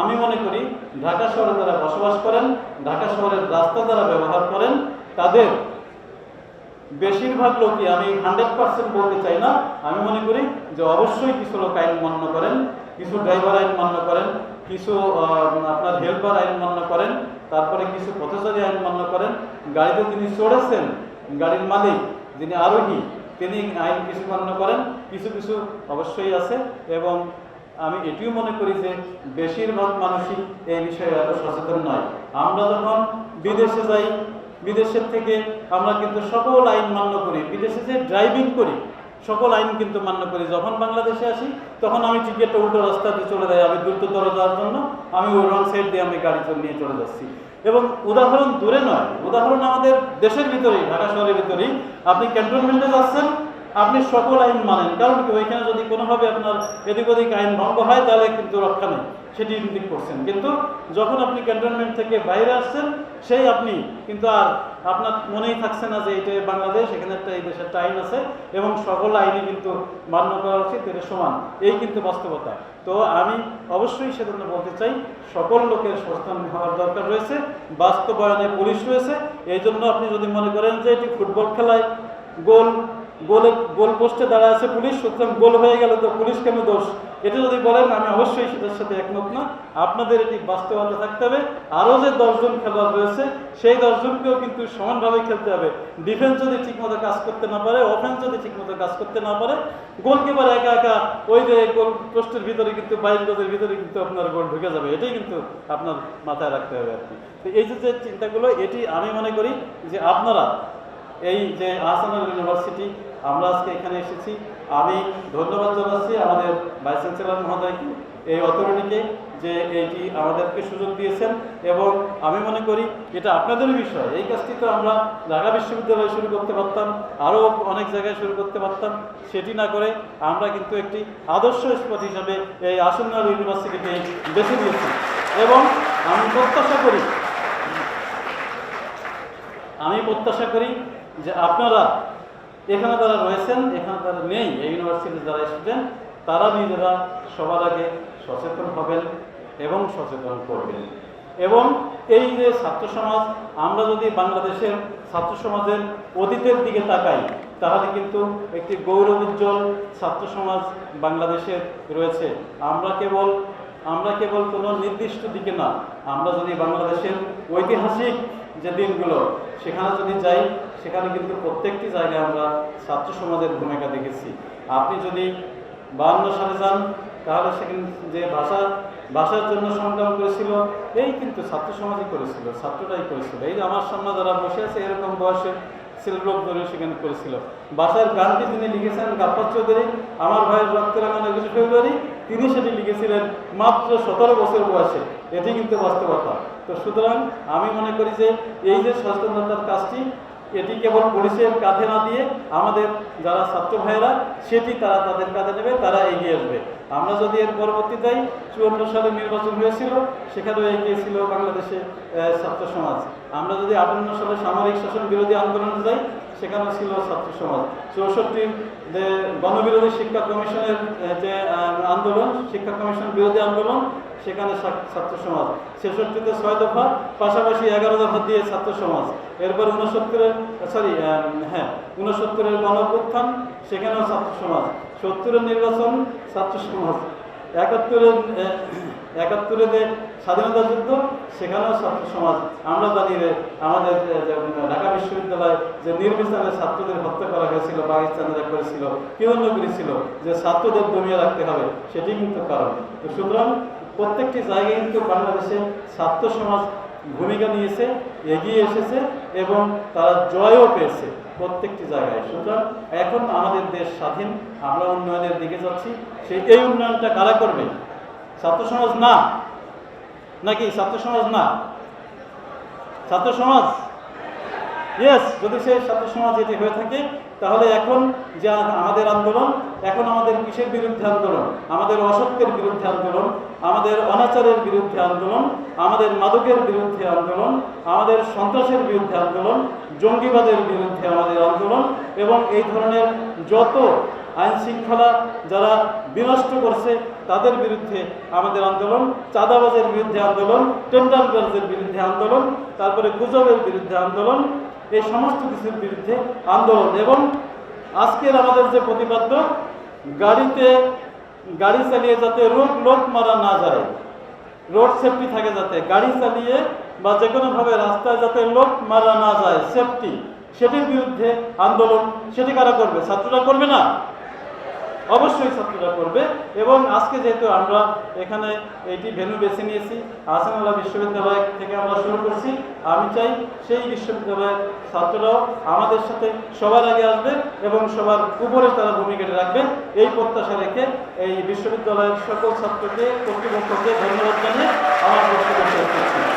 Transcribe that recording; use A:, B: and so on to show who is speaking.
A: আমি মনে করি ঢাকা শহরে যারা বসবাস করেন, ঢাকা শহরের রাস্তা যারা ব্যবহার করেন, তাদের বেশিরভাগ লোকই আমি হান্ড্রেড পার্সেন্ট বলতে চাই না। আমি মনে করি যে অবশ্যই কিছু লোক আইন মান্য করেন, কিছু ড্রাইভার আইন মান্য করেন, কিছু আপনার হেল্পার আইন মান্য করেন, তারপরে কিছু পথচারী আইন মান্য করেন। গাড়িতে যিনি চড়েছেন, গাড়ির মালিক যিনি আরোহী, তিনি আইন কিছু মান্য করেন, কিছু কিছু অবশ্যই আছে এবং আমি এটিও মনে করি যে বেশিরভাগ মানুষই এই বিষয়ে এত সচেতন নয়। আমরা যখন বিদেশে যাই, বিদেশের থেকে আমরা কিন্তু সকল আইন মান্য করি, বিদেশে যে ড্রাইভিং করি, সকল আইন কিন্তু মান্য করি। যখন বাংলাদেশে আসি, তখন আমি টিকিটটা উল্টো রাস্তাতে চলে যাই, আমি দ্রুততর যাওয়ার জন্য আমি ওই রং সাইড দিয়ে আমি গাড়ি নিয়ে চলে যাচ্ছি। এবং উদাহরণ দূরে নয়, উদাহরণ আমাদের দেশের ভিতরেই, ঢাকা শহরের ভিতরেই। আপনি ক্যান্টনমেন্টে যাচ্ছেন আপনি সকল আইন মানেন। কারণ কি, ওইখানে যদি কোনোভাবে আপনার এদিক ওদিক আইন ভঙ্গ হয়, তাহলে কিন্তু রক্ষা নেই। সেটি ইন্ডিক করছেন। কিন্তু যখন আপনি ক্যান্টনমেন্ট থেকে বাইরে আসছেন, সেই আপনি কিন্তু আর আপনার মনেই থাকছে না যে এটা বাংলাদেশ, এখানে একটা এই দেশের আইন আছে, এবং সকল আইনই কিন্তু মান্য করা উচিত, এটা সমান। এই কিন্তু বাস্তবতা। তো আমি অবশ্যই সেজন্য বলতে চাই, সকল লোকের সচেতন হওয়ার দরকার রয়েছে, বাস্তবায়নে পুলিশ রয়েছে। এই জন্য আপনি যদি মনে করেন যে এটি ফুটবল খেলায় গোল গোলে, গোল পোস্টে দাঁড়া আছে পুলিশ, সুতরাং গোল হয়ে গেল তো পুলিশ কেন দোষ? এটা যদি বলেন, আমি অবশ্যই সেটার সাথে একমত না। আপনাদের এটি বাস্তবতা থাকতে হবে। আরও যে দশজন খেলোয়াড় রয়েছে, সেই দশজনকেও কিন্তু সমানভাবে খেলতে হবে। ডিফেন্স যদি ঠিকমতো কাজ করতে না পারে অফেন্স যদি ঠিকমতো কাজ করতে না পারে গোলকিপার একা একা ওই যে গোল পোস্টের ভিতরে কিন্তু, বাইশ গজের ভিতরে কিন্তু আপনার গোল ঢুকে যাবে। এটাই কিন্তু আপনার মাথায় রাখতে হবে আর কি। তো এই যে যে চিন্তাগুলো, এটি আমি মনে করি যে আপনারা এই যে আহসানুল ইউনিভার্সিটি আমরা আজকে এখানে এসেছি। আমি ধন্যবাদ জানাচ্ছি আমাদের ভাইস চ্যান্সেলর মহোদয়কে, এই অথরিটিকে যে এইটি আমাদেরকে সুযোগ দিয়েছেন। এবং আমি মনে করি এটা আপনাদেরই বিষয়। এই কাজটি তো আমরা ঢাকা বিশ্ববিদ্যালয়ে শুরু করতে পারতাম, আরও অনেক জায়গায় শুরু করতে পারতাম। সেটি না করে আমরা কিন্তু একটি আদর্শ স্পট হিসাবে এই আসন্নাল ইউনিভার্সিটিকে বেছে দিয়েছি এবং আমি প্রত্যাশা করি আমি প্রত্যাশা করি যে আপনারা, এখানে যারা রয়েছেন, এখানে যারা নেই, এই ইউনিভার্সিটির যারা স্টুডেন্ট তারা নিজেরা সবার আগে সচেতন হবেন এবং সচেতন করবেন। এবং এই যে ছাত্র সমাজ, আমরা যদি বাংলাদেশের ছাত্র সমাজের অতীতের দিকে তাকাই, তাহলে কিন্তু একটি গৌরব উজ্জ্বল ছাত্র সমাজ বাংলাদেশের রয়েছে। আমরা কেবল আমরা কেবল কোনো নির্দিষ্ট দিকে না, আমরা যদি বাংলাদেশের ঐতিহাসিক যে দিনগুলো, সেখানে যদি যাই, সেখানে কিন্তু প্রত্যেকটি জায়গায় আমরা ছাত্র সমাজের ভূমিকা দেখেছি। আপনি যদি বাহান্ন সালে যান, তাহলে সেখানে যে ভাষা, ভাষার জন্য সংগ্রাম করেছিল, এই কিন্তু ছাত্র সমাজই করেছিল ছাত্রটাই করেছিল। এই যে আমার সামনে যারা বসে আছে, এরকম বয়সে ছেলেলোক ধরে সেখানে করেছিল। বাসার গানটি তিনি লিখেছেন গাফর চৌধুরী আমার ভাইয়ের রক্তের রাঙানো একুশে ফেব্রুয়ারি তিনি সেটি লিখেছিলেন মাত্র সতেরো বছর বয়সে। এটি কিন্তু বাস্তবতা। তো সুতরাং আমি মনে করি যে এই যে সচেতনতার কাজটি, এটি কেবল পুলিশের কাঁধে না দিয়ে আমাদের যারা ছাত্র ভাইয়েরা, সেটি তারা তাদের কাঁধে নেবে, তারা এগিয়ে আসবে। আমরা যদি এর পরবর্তী যাই চুয়ান্ন সালে নির্বাচন হয়েছিল, সেখানেও এগিয়ে ছিল বাংলাদেশে ছাত্র সমাজ। আমরা যদি আটান্ন সালে সামরিক শাসন বিরোধী আন্দোলনে যাই সেখানেও ছিল ছাত্র সমাজ। চৌষট্টির যে গণবিরোধী শিক্ষা কমিশনের যে আন্দোলন, শিক্ষা কমিশন বিরোধী আন্দোলন, সেখানে ছাত্র- সমাজ। ছেষট্টিতে ছয় দফা, পাশাপাশি এগারো দফা দিয়ে ছাত্র সমাজ। এরপর উনসত্তরের সরি হ্যাঁ উনসত্তরের গণপ্রত্থান সেখানেও ছাত্র সমাজ। সত্তরের নির্বাচন, ছাত্র সমাজ। একাত্তরের আহ, একাত্তরে যে স্বাধীনতা যুদ্ধ সেখানেও ছাত্র সমাজ আমরা জানি যে আমাদের ঢাকা বিশ্ববিদ্যালয় যে নির্বিচারে ছাত্রদের হত্যা করা হয়েছিল পাকিস্তানিরা করেছিল কি জন্য করেছিল যে ছাত্রদের দমিয়ে রাখতে হবে সেটি কিন্তু কারণ। তো সুতরাং প্রত্যেকটি জায়গায় কিন্তু বাংলাদেশে ছাত্র সমাজ ভূমিকা নিয়েছে এগিয়ে এসেছে এবং তারা জয়ও পেয়েছে। প্রত্যেকটি জায়গায়। সুতরাং এখন আমাদের দেশ স্বাধীন, আমরা উন্নয়নের দিকে যাচ্ছি। সেই এই উন্নয়নটা কারা করবে? ছাত্র সমাজ না? নাকি ছাত্র সমাজ না? ছাত্র সমাজ ইয়েস যদি সে ছাত্র সমাজ এটি হয়ে থাকে, তাহলে এখন যে আমাদের আন্দোলন, এখন আমাদের কিসের বিরুদ্ধে আন্দোলন? আমাদের অসত্যের বিরুদ্ধে আন্দোলন, আমাদের অনাচারের বিরুদ্ধে আন্দোলন, আমাদের মাদকের বিরুদ্ধে আন্দোলন, আমাদের সন্ত্রাসের বিরুদ্ধে আন্দোলন, জঙ্গিবাদের বিরুদ্ধে আমাদের আন্দোলন, এবং এই ধরনের যত আইন শৃঙ্খলা যারা বিনষ্ট করছে, তাদের বিরুদ্ধে আমাদের আন্দোলন, চাঁদাবাজের বিরুদ্ধে আন্দোলন, টেন্ডারবাজের বিরুদ্ধে আন্দোলন, তারপরে গুজবের বিরুদ্ধে আন্দোলন এই সমস্ত কিছুর বিরুদ্ধে আন্দোলন এবং আজকের আমাদের যে প্রতিপাদ্য গাড়িতে গাড়ি চালিয়ে যাতে রোগ, লোক মারা না যায়, রোড সেফটি থাকে যাতে, গাড়ি চালিয়ে বা যে কোনোভাবে রাস্তায় যাতে লোক মারা না যায়, সেফটি, সেটির বিরুদ্ধে আন্দোলন সেটি কারা করবে? ছাত্ররা করবে না? অবশ্যই ছাত্ররা করবে। এবং আজকে যেহেতু আমরা এখানে এইটি ভেন্যু বেছে নিয়েছি আসানুল্লাহ বিশ্ববিদ্যালয় থেকে আমরা শুরু করছি। আমি চাই সেই বিশ্ববিদ্যালয়ের ছাত্ররাও আমাদের সাথে সবার আগে আসবে এবং সবার উপরে তারা ভূমিকাটা রাখবে। এই প্রত্যাশা রেখে এই বিশ্ববিদ্যালয়ের সকল ছাত্রকে, কর্তৃপক্ষকে ধন্যবাদ জানিয়ে আমার বক্তব্য